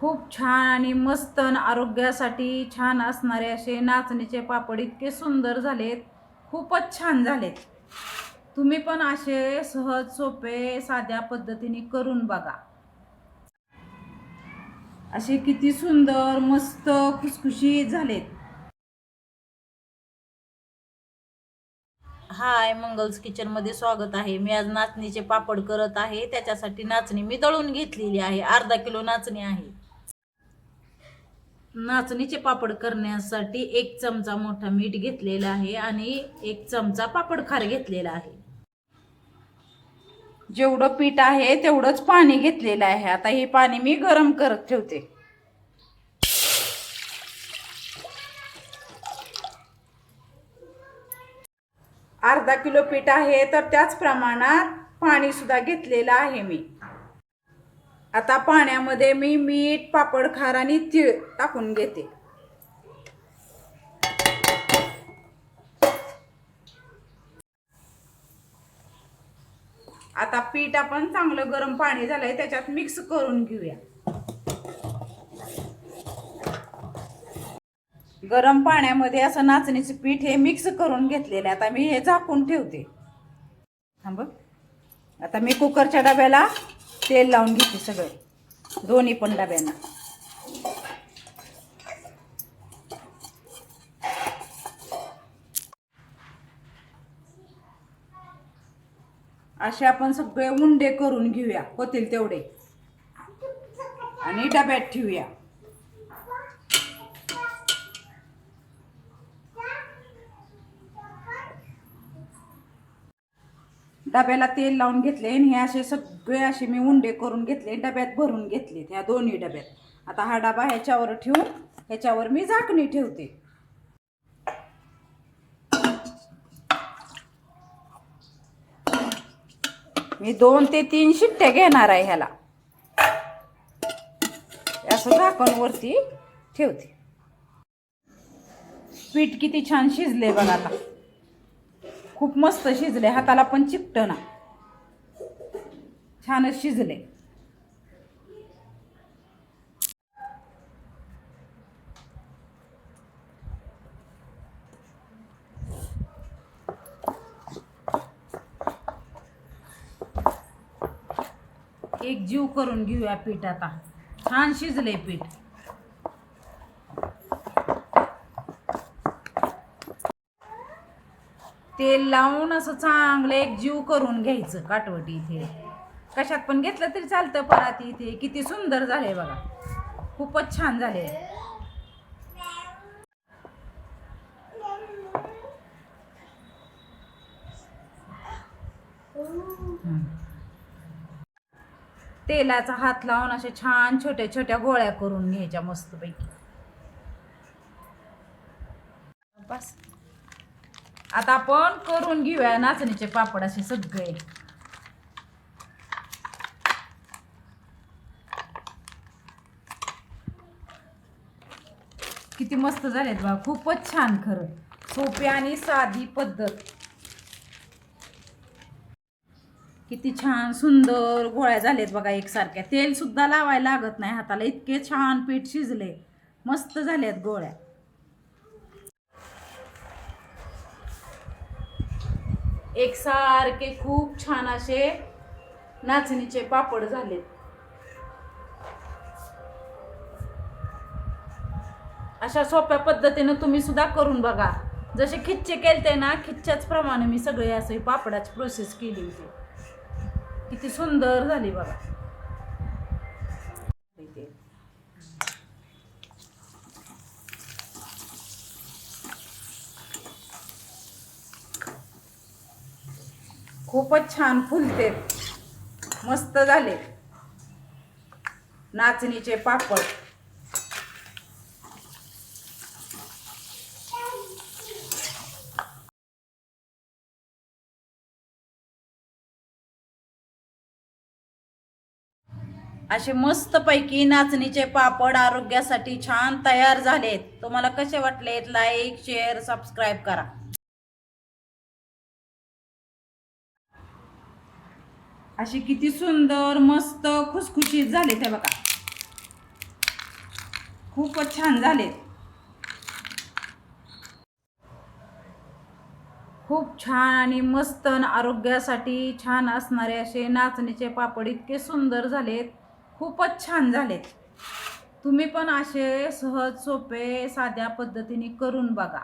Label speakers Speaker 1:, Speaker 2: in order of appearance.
Speaker 1: खूप छान आणि मस्त आणि आरोग्यासाठी छान असणारे असे नाचणीचे पापड इतके सुंदर झालेत. खूपच छान झालेत. तुम्ही पण असे सहज सोपे साध्या पद्धतीने करून बघा. असे किती सुंदर मस्त खुसखुशीत झालेत. हाय मंगल्स किचनमध्ये स्वागत आहे. मी आज नाचणीचे पापड करत आहे. त्याच्यासाठी नाचणी मी दळून घेतलेली आहे. अर्धा किलो नाचणी आहे. नाचणीचे पापड करण्यासाठी एक चमचा मोठा मीठ घेतलेला आहे आणि एक चमचा पापड खार घेतलेला आहे. जेवढं पीठ आहे तेवढंच पाणी घेतलेलं आहे. आता हे पाणी मी गरम करत ठेवते. अर्धा किलो पीठ आहे तर त्याच प्रमाणात पाणी सुद्धा घेतलेलं आहे मी. आता पाण्यामध्ये मी मीठ पापड खार आणि तीळ टाकून घेते. आता पीठ आपण चांगलं गरम पाणी झालंय त्याच्यात मिक्स करून घेऊया. गरम पाण्यामध्ये असं नाचणीचं पीठ हे मिक्स करून घेतलेलं आहे. आता मी हे झाकून ठेवते. थांब. आता मी कुकरच्या डब्याला तेल लावून घेते सगळे. दोन्ही पण डब्यांना. असे आपण सगळे उंडे करून घेऊया होतील तेवढे. आणि डब्यात ठेवूया. डब्याला तेल लावून घेतले आणि हे असे सगळे असे मी उंडे करून घेतले डब्यात भरून घेतले ह्या दोन्ही डब्यात. आता हा डबा ह्याच्यावर ठेवून ह्याच्यावर मी झाकणी ठेवते. मी दोन ते तीन शिट्ट्या घेणार आहे ह्याला. असं झाकण वरती ठेवते. पीठ किती छान शिजले बघा आता. खूप मस्त शिजले हाताला पण चिकटना. छानच शिजले. एक जीव करून घेऊया पीठ आता. छान शिजले पीठ. तेल लावून असं चांगलं एक जीव करून घ्यायचं काटवटी इथे. कशात पण घेतलं तरी चालतं पराती इथे. किती सुंदर झाले बघा. खूपच छान झाले तेलाचा हात लावून अशा छान छोट्या छोट्या गोळ्या करून घ्यायच्या मस्तपैकी. बस. आता आपण करून घेऊया नाचणीचे पापड असे सगळे. किती मस्त झालेत बघा खूपच छान खरं. सोपी आणि साधी पद्धत. किती छान सुंदर गोळ्या झालेत बघा एकसारख्या. तेल सुद्धा लावायला लागत नाही हाताला इतके छान पीठ शिजले. मस्त झाल्यात गोळ्या. एकसारखे खूप छान असे नाचणीचे पापड झालेत. अशा सोप्या पद्धतीनं तुम्ही सुद्धा करून बघा. जसे खिच्चे केलते ना खिच्च्याच प्रमाणे मी सगळे असे पापडाची प्रोसेस केली होती. किती सुंदर झाली बघा. खूपच छान फुलते. मस्त झाले. नाचणीचे पापड. असे मस्तपैकी नाचणीचे पापड आरोग्यासाठी छान तयार झालेत. तुम्हाला कसे वाटलेत? लाईक शेअर सबस्क्राईब करा. अशी किती सुंदर मस्त खुसखुशीत झाले ते बघा. खूपच छान झाले खूप छान आणि मस्त आणि आरोग्यासाठी छान असणारे असे नाचणीचे पापड इतके सुंदर झालेत. खूपच छान झालेत. तुम्ही पण असे सहज सोपे साध्या पद्धतीने करून बघा.